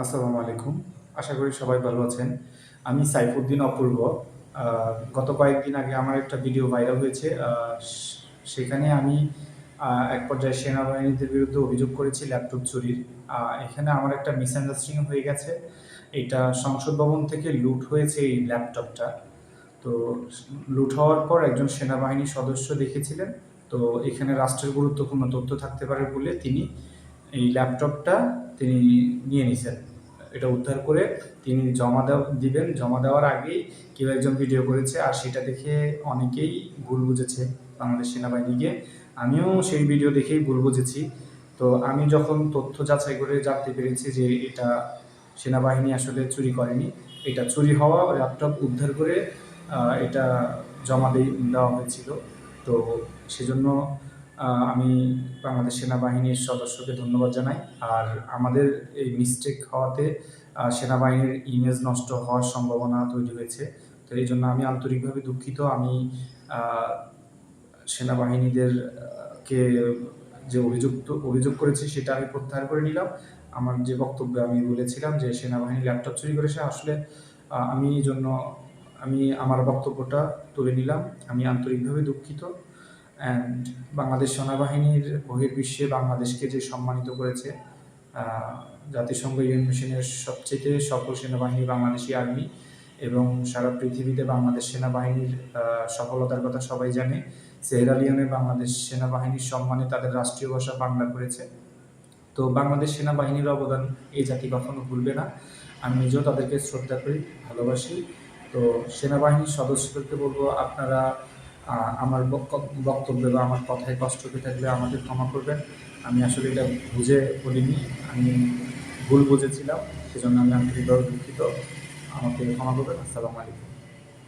আসসালামু আলাইকুম। আশা করি সবাই ভালো আছেন। আমি সাইফুদ্দিন অপূর্ব। গত কয়েকদিন আগে আমার একটা ভিডিও ভাইরাল হয়েছে। সেখানে আমি এক পর্যায়ে সেনাবাহিনীদের বিরুদ্ধে অভিযোগ করেছি ল্যাপটপ চুরির। এখানে আমার একটা মিসআন্ডারস্ট্যান্ডিং হয়ে গেছে। এটা সংসদ ভবন থেকে লুট হয়েছে এই ল্যাপটপটা। তো লুট হওয়ার পর একজন সেনাবাহিনী সদস্য দেখেছিলেন। তো এখানে রাষ্ট্রের গুরুত্বপূর্ণ তথ্য থাকতে পারে বলে তিনি এই ল্যাপটপটা তিনি নিয়ে নিছেন। এটা উদ্ধার করে তিনি জমা দিবেন। জমা দেওয়ার আগেই কেউ একজন ভিডিও করেছে আর সেটা দেখে অনেকেই ভুল বুঝেছে বাংলাদেশ সেনাবাহিনীকে আমিও সেই ভিডিও দেখেই ভুল বুঝেছি। তো আমি যখন তথ্য যাচাই করে জানতে পেরেছি যে এটা সেনাবাহিনী আসলে চুরি করেনি, এটা চুরি হওয়া ল্যাপটপ উদ্ধার করে এটা জমা দেওয়া হয়েছিল। তো সেজন্য আমি বাংলাদেশ সেনাবাহিনীর সদস্যকে ধন্যবাদ জানাই। আর আমাদের এই মিস্টেক হওয়াতে সেনাবাহিনীর ইমেজ নষ্ট হওয়ার সম্ভাবনা তৈরি হয়েছে। তো এই জন্য আমি আন্তরিকভাবে দুঃখিত। আমি আহ, সেনাবাহিনীদের কে যে অভিযুক্ত অভিযোগ করেছি সেটা আমি প্রত্যাহার করে নিলাম। আমার যে বক্তব্যে আমি বলেছিলাম যে সেনাবাহিনী ল্যাপটপ চুরি করেছে আসলে আমি এই জন্য আমি আমার বক্তব্যটা তুলে নিলাম। আমি আন্তরিকভাবে দুঃখিত। অ্যান্ড বাংলাদেশ সেনাবাহিনীর বহির্বিশ্বে বাংলাদেশকে যে সম্মানিত করেছে জাতিসংঘ ইউএন মিশনের সবচেয়ে সফল সেনাবাহিনী বাংলাদেশি আর্মি এবং সারা পৃথিবীতে বাংলাদেশ সেনাবাহিনীর সফলতার কথা সবাই জানে, সেহেরা লিওনে বাংলাদেশ সেনাবাহিনীর সম্মানে তাদের রাষ্ট্রীয় ভাষা বাংলা করেছে। তো বাংলাদেশ সেনাবাহিনীর অবদান এই জাতি কখনো ভুলবে না। আমি নিজেও তাদেরকে শ্রদ্ধা করি, ভালোবাসি। তো সেনাবাহিনীর সদস্যদেরকে বলব, আপনারা আমার বক- বক্তব্য বা আমার কথায় কষ্ট পেয়ে থাকলে আমাকে ক্ষমা করবেন। আমি আসলে এটা বুঝে বলিনি, আমি ভুল বুঝেছিলাম, সেজন্য আমি আন্তরিকভাবে দুঃখিত। আমাকে ক্ষমা করবেন। আসসালামু আলাইকুম।